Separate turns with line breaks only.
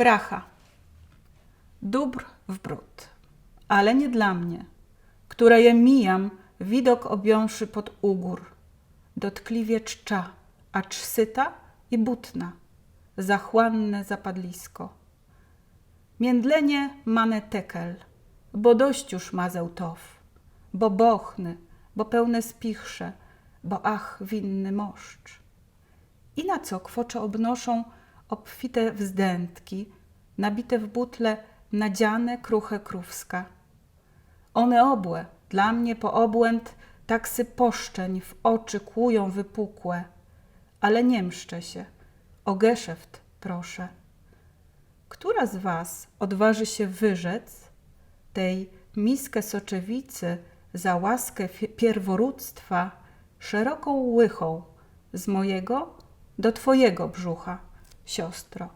Bracha. Dóbr w bród, ale nie dla mnie, która je mijam, widok objąwszy pod ugór. Dotkliwie czcza, acz syta i butna, zachłanne zapadlisko. Międlenie mane tekel, bo dość już mazeł tow, bo bochny, bo pełne spichrze, bo ach winny moszcz. I na co kwocze obnoszą obfite wzdętki, nabite w butle nadziane kruche krówska. One obłe, dla mnie po obłęd taksy poszczeń w oczy kłują wypukłe, ale nie mszczę się, o geszeft proszę. Która z was odważy się wyrzec tej miskę soczewicy za łaskę pierworództwa szeroką łychą z mojego do twojego brzucha, siostro?